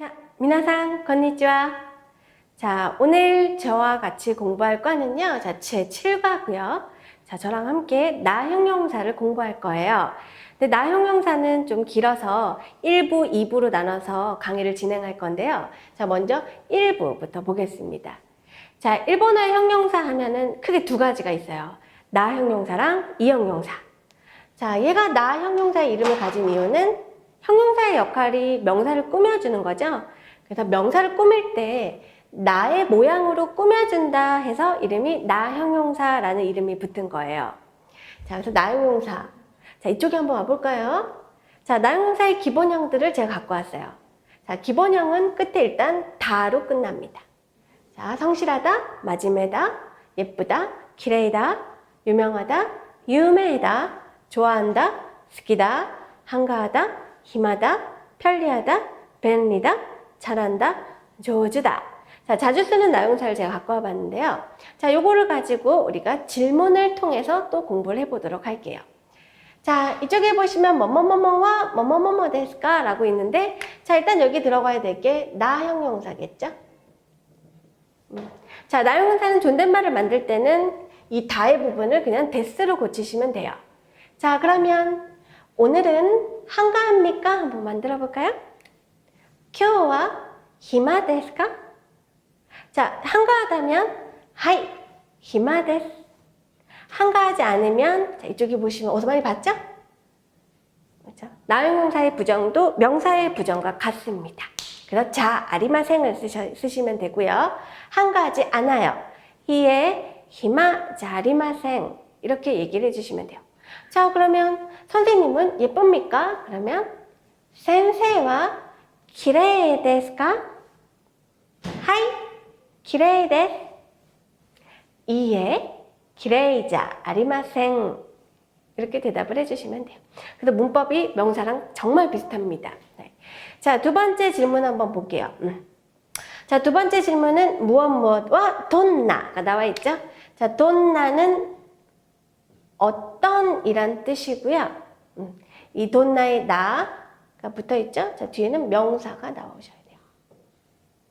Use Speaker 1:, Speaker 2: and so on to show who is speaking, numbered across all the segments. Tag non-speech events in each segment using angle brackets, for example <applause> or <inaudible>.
Speaker 1: 자, 미나상, 건니치와. 자, 오늘 저와 같이 공부할 과는요, 자, 제 7과고요. 자, 저랑 함께 나 형용사를 공부할 거예요. 근데 나 형용사는 좀 길어서 1부, 2부로 나눠서 강의를 진행할 건데요. 자, 먼저 1부부터 보겠습니다. 자, 일본어 형용사 하면은 크게 두 가지가 있어요. 나 형용사랑 이 형용사. 자, 얘가 나 형용사의 이름을 가진 이유는 형용사의 역할이 명사를 꾸며주는 거죠. 그래서 명사를 꾸밀 때 나의 모양으로 꾸며준다 해서 이름이 나 형용사라는 이름이 붙은 거예요. 자, 그래서 나 형용사. 자, 이쪽에 한번 와볼까요? 자, 나 형용사의 기본형들을 제가 갖고 왔어요. 자, 기본형은 끝에 일단 다로 끝납니다. 자, 성실하다, 마지메다, 예쁘다, 기레이다, 유명하다, 유명하다, 좋아한다, 스키다, 한가하다, 힘하다, 편리하다, 벤리다, 잘한다, 조주다. 자, 자주 쓰는 나용사를 제가 갖고 와봤는데요. 자, 요거를 가지고 우리가 질문을 통해서 또 공부를 해보도록 할게요. 자, 이쪽에 보시면 뭐뭐뭐뭐와 뭐뭐뭐뭐 데스까? 라고 있는데, 자, 일단 여기 들어가야 될 게 나 형용사겠죠? 음. 자, 나 형용사는 존댓말을 만들 때는 이 다의 부분을 그냥 데스로 고치시면 돼요. 자, 그러면 오늘은 한가합니까? 한번 만들어 볼까요? 今日は暇ですか? 자, 한가하다면 하이,暇です. 한가하지 않으면 자, 이쪽에 보시면 어디서 많이 봤죠? 그렇죠? 나용사의 부정도 명사의 부정과 같습니다. 그래서 자, 아리마생을 쓰셔, 쓰시면 되고요. 한가하지 않아요. 히에 히마 자리마생 이렇게 얘기를 해주시면 돼요. 자, 그러면 선생님은 예쁩니까? 그러면 센세와 기레이 데스까? 하이, 기레이 데스. 이에 기레이자 아리마생 이렇게 대답을 해주시면 돼요. 그래서 문법이 명사랑 정말 비슷합니다. 네. 자, 두 번째 질문 한번 볼게요. 음. 자, 두 번째 질문은 무엇 무엇과 돈나가 나와 있죠? 자, 돈나는 어떤 이란 뜻이고요. 음. 이 돈나의 나가 붙어 있죠? 자, 뒤에는 명사가 나오셔야 돼요.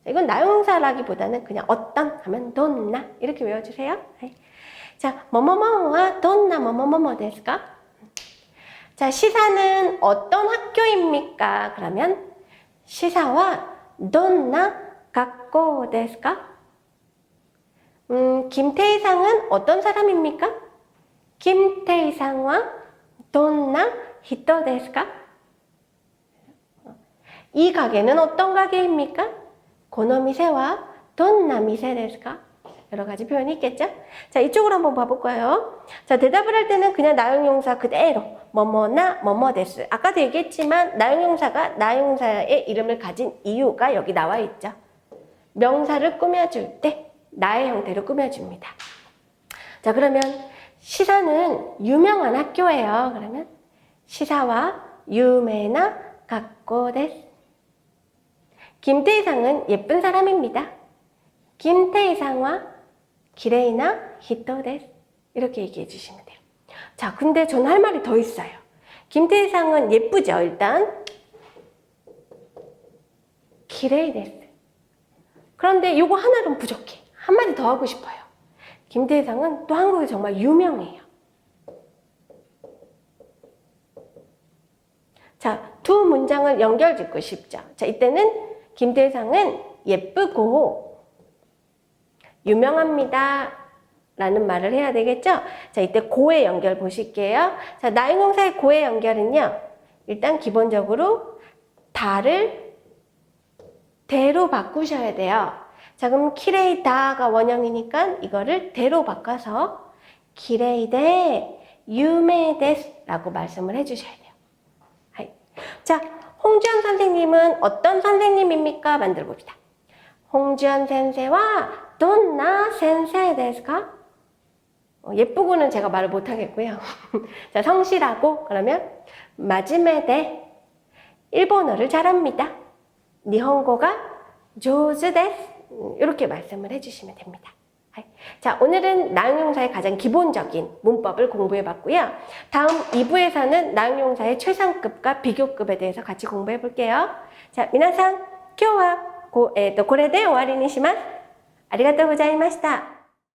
Speaker 1: 자, 이건 나용사라기보다는 그냥 어떤 하면 돈나 이렇게 외워주세요. 네. 자, 뭐뭐뭐와 돈나 뭐뭐뭐뭐 데스까? 자, 시사는 어떤 학교입니까? 그러면 시사와 돈나 갖고 데스까? 음, 김태희상은 어떤 사람입니까? 김태희상과 돈나 히토 데스까? 이 가게는 어떤 가게입니까? 고노 미세와 돈나 미세 데스까? 여러 가지 표현이 있겠죠? 자, 이쪽으로 한번 봐볼까요? 자, 대답을 할 때는 그냥 나용용사 그대로 뭐뭐나 뭐뭐 데스. 아까도 얘기했지만 나용용사가 나용사의 이름을 가진 이유가 여기 나와 있죠. 명사를 꾸며줄 때 나의 형태로 꾸며줍니다. 자, 그러면 시사는 유명한 학교예요. 그러면 시사와 유메나 갖고 데스. 김태희상은 예쁜 사람입니다. 김태희상과 기레이나 히토 데스. 이렇게 얘기해 주시면 돼요. 자, 근데 전할 말이 더 있어요. 김태희상은 예쁘죠, 일단. 기레이 데스. 그런데 요거 하나는 부족해. 한마디 더 하고 싶어요. 김태희상은 또 한국에 정말 유명해요. 자, 두 문장을 연결 짓고 싶죠. 자, 이때는 김태희상은 예쁘고 유명합니다. 라는 말을 해야 되겠죠? 자, 이때 고의 연결 보실게요. 자, 나인공사의 고의 연결은요. 일단 기본적으로 다를 대로 바꾸셔야 돼요. 자, 그럼 키레이다가 원형이니까 이거를 대로 바꿔서 키레이데 유메데스라고 말씀을 해주셔야 돼요. 하이. 자, 홍주현 선생님은 어떤 선생님입니까? 만들어 봅시다. 홍주현 센세와 돈나 센세 데스까? 어, 예쁘고는 제가 말을 못 하겠고요. <laughs> 자, 성실하고 그러면 마지메데 일본어를 잘합니다. 니혼고가 조즈 데스 이렇게 말씀을 해주시면 됩니다. 자, 오늘은 나용용사의 가장 기본적인 문법을 공부해 봤고요. 다음 2부에서는 나용용사의 최상급과 비교급에 대해서 같이 공부해 볼게요. 자, 미나상 今日はこ,、えー、とこれで終わりにします。ありがとうございました。